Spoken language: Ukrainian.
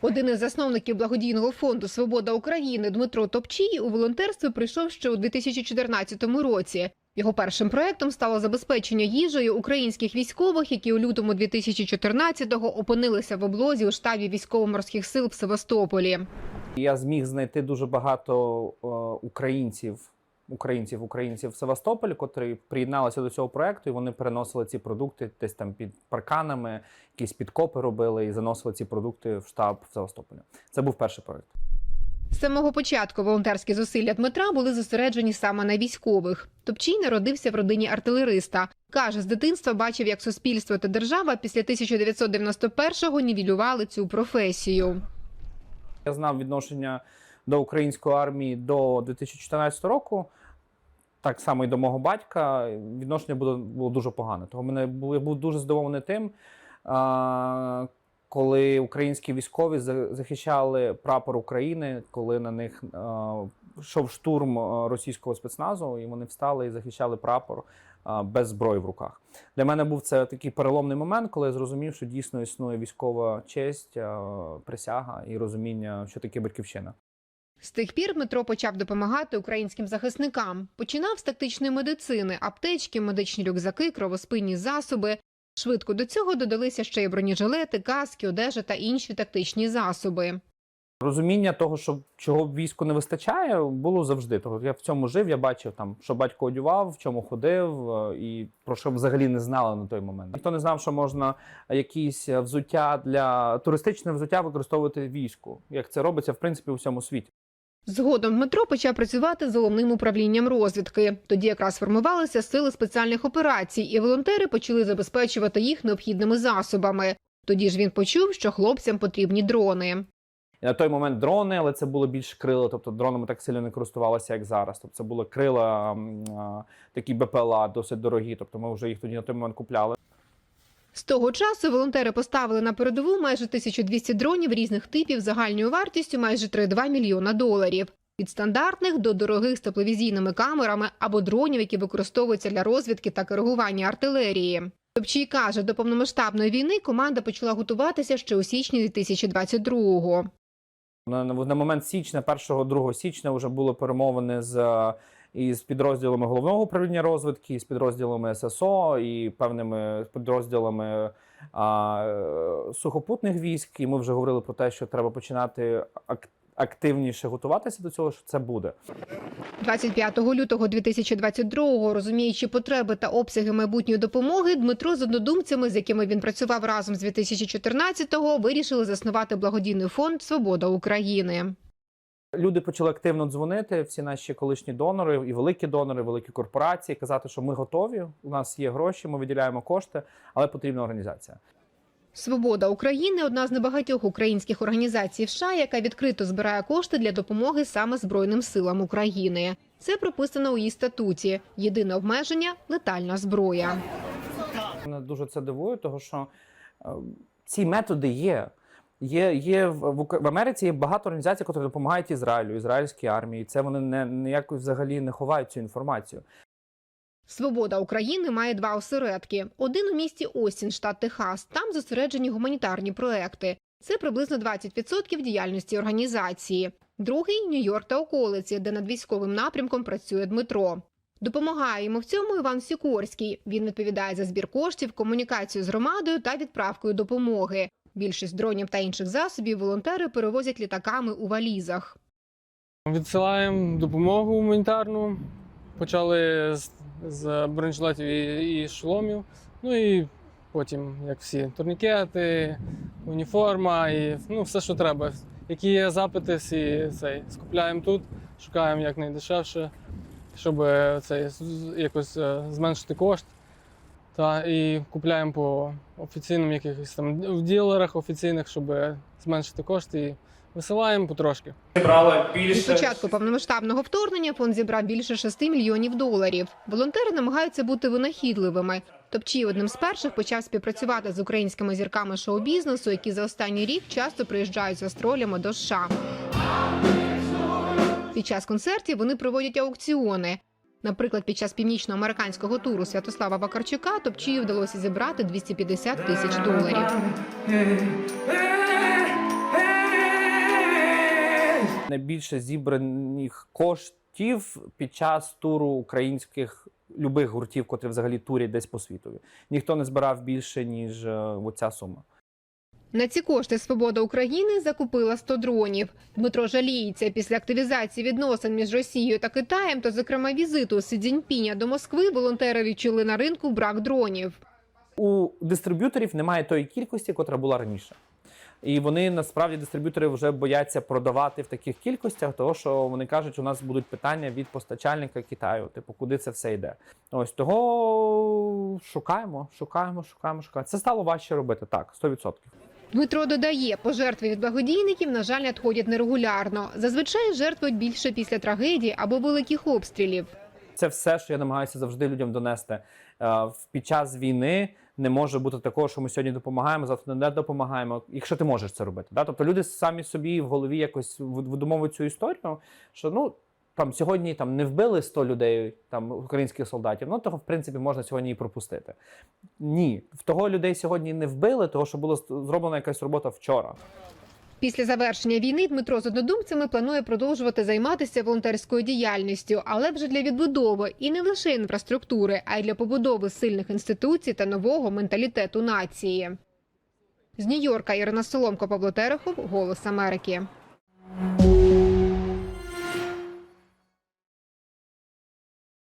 Один із засновників благодійного фонду Свобода України Дмитро Топчій у волонтерство прийшов ще у 2014 році. Його першим проектом стало забезпечення їжею українських військових, які у лютому 2014-го опинилися в облозі у штабі військово-морських сил в Севастополі. Я зміг знайти дуже багато е, українців, українців, українців в Севастополі, котрі приєдналися до цього проекту, і вони переносили ці продукти десь там під парканами, якісь підкопи робили і заносили ці продукти в штаб в Севастополі. Це був перший проект. З самого початку волонтерські зусилля Дмитра були зосереджені саме на військових. Топчій народився в родині артилериста. Каже, з дитинства бачив, як суспільство та держава після 1991-го нівелювали цю професію. Я знав відношення до української армії до 2014 року. Так само і до мого батька. Відношення було, було дуже погане. Того мене я був дуже здивований тим, коли українські військові захищали прапор України, коли на них йшов штурм російського спецназу, і вони встали і захищали прапор без зброї в руках. Для мене був це такий переломний момент, коли я зрозумів, що дійсно існує військова честь, присяга і розуміння, що таке батьківщина. З тих пір Дмитро почав допомагати українським захисникам. Починав з тактичної медицини, аптечки, медичні рюкзаки, кровоспинні засоби. Швидко до цього додалися ще й бронежилети, каски, одежа та інші тактичні засоби. Розуміння того, що чого війську не вистачає, було завжди. Того я в цьому жив, я бачив там, що батько одягав, в чому ходив, е, і про що взагалі не знали на той момент. Ніхто не знав, що можна якісь взуття для туристичне взуття використовувати війську, як це робиться в принципі у всьому світі. Згодом Дмитро почав працювати з головним управлінням розвідки. Тоді якраз формувалися сили спеціальних операцій, і волонтери почали забезпечувати їх необхідними засобами. Тоді ж він почув, що хлопцям потрібні дрони. На той момент дрони, але це було більш крила, тобто дронами так сильно не користувалися, як зараз. Тобто це були крила такі БПЛА, досить дорогі. Тобто ми вже їх тоді на той момент купляли. З того часу волонтери поставили на передову майже 1200 дронів різних типів загальною вартістю майже 3,2 мільйона доларів. Від стандартних до дорогих з тепловізійними камерами або дронів, які використовуються для розвідки та коригування артилерії. Топчій каже, до повномасштабної війни команда почала готуватися ще у січні 2022-го. На, на, момент січня, 1-2 січня, вже були перемовини з е, із підрозділами головного управління розвідки, з підрозділами ССО і певними підрозділами а, сухопутних військ. І ми вже говорили про те, що треба починати ак- активніше готуватися до цього, що це буде. 25 лютого 2022-го, розуміючи потреби та обсяги майбутньої допомоги, Дмитро з однодумцями, з якими він працював разом з 2014-го, вирішили заснувати благодійний фонд Свобода України. Люди почали активно дзвонити, всі наші колишні донори, і великі донори, великі корпорації, казати, що ми готові, у нас є гроші, ми виділяємо кошти, але потрібна організація. Свобода України одна з небагатьох українських організацій в США, яка відкрито збирає кошти для допомоги саме Збройним силам України. Це прописано у її статуті. Єдине обмеження летальна зброя. Мене дуже це дивує, тому що е, ці методи є. Є, є в, в Америці є багато організацій, які допомагають Ізраїлю, ізраїльській армії. Це вони не ніяк взагалі не ховають цю інформацію. Свобода України має два осередки: один у місті Остін, штат Техас. Там зосереджені гуманітарні проекти. Це приблизно 20% діяльності організації. Другий Нью-Йорк та околиці, де над військовим напрямком працює Дмитро. Допомагає йому в цьому Іван Сікорський. Він відповідає за збір коштів, комунікацію з громадою та відправкою допомоги. Більшість дронів та інших засобів волонтери перевозять літаками у валізах. Відсилаємо допомогу гуманітарну. Почали з, з бронежилетів і, і шоломів. Ну і потім, як всі, турнікети, уніформа і ну, все, що треба. Які є запити, всі цей, скупляємо тут, шукаємо якнайдешевше, щоб е, цей, якось е, зменшити кошт. Та, і купляємо по офіційним якихось там в ділерах офіційних, щоб зменшити кошти і висилаємо потрошки. Від початку повномасштабного вторгнення фонд зібрав більше 6 мільйонів доларів. Волонтери намагаються бути винахідливими. Топчій одним з перших почав співпрацювати з українськими зірками шоу-бізнесу, які за останній рік часто приїжджають з гастролями до США. Під час концертів вони проводять аукціони. Наприклад, під час північноамериканського туру Святослава Вакарчука Топчію вдалося зібрати 250 тисяч доларів. Найбільше зібраних коштів під час туру українських любих гуртів, котрі взагалі турять десь по світові. Ніхто не збирав більше, ніж е, оця сума. На ці кошти Свобода України закупила 100 дронів. Дмитро жаліється після активізації відносин між Росією та Китаєм, та зокрема візиту Сі Цзіньпіня до Москви, волонтери відчули на ринку брак дронів. У дистриб'юторів немає тої кількості, котра була раніше. І вони насправді дистриб'ютори вже бояться продавати в таких кількостях, тому що вони кажуть, у нас будуть питання від постачальника Китаю, типу, куди це все йде. Ось того шукаємо, шукаємо, шукаємо, шукаємо. Це стало важче робити, так, 100%. Дмитро додає, пожертви від благодійників, на жаль, надходять нерегулярно. Зазвичай жертвують більше після трагедії або великих обстрілів. Це все, що я намагаюся завжди людям донести. Е, Під час війни не може бути такого, що ми сьогодні допомагаємо, завтра не допомагаємо, якщо ти можеш це робити. Да? Тобто люди самі собі в голові якось вид- видумовують цю історію, що ну. Там сьогодні там не вбили 100 людей, там українських солдатів. Ну того в принципі можна сьогодні і пропустити. Ні, в того людей сьогодні не вбили, того що було зроблена якась робота вчора. Після завершення війни Дмитро з однодумцями планує продовжувати займатися волонтерською діяльністю, але вже для відбудови і не лише інфраструктури, а й для побудови сильних інституцій та нового менталітету нації. З Нью-Йорка Ірина Соломко, Павло Терехов, Голос Америки.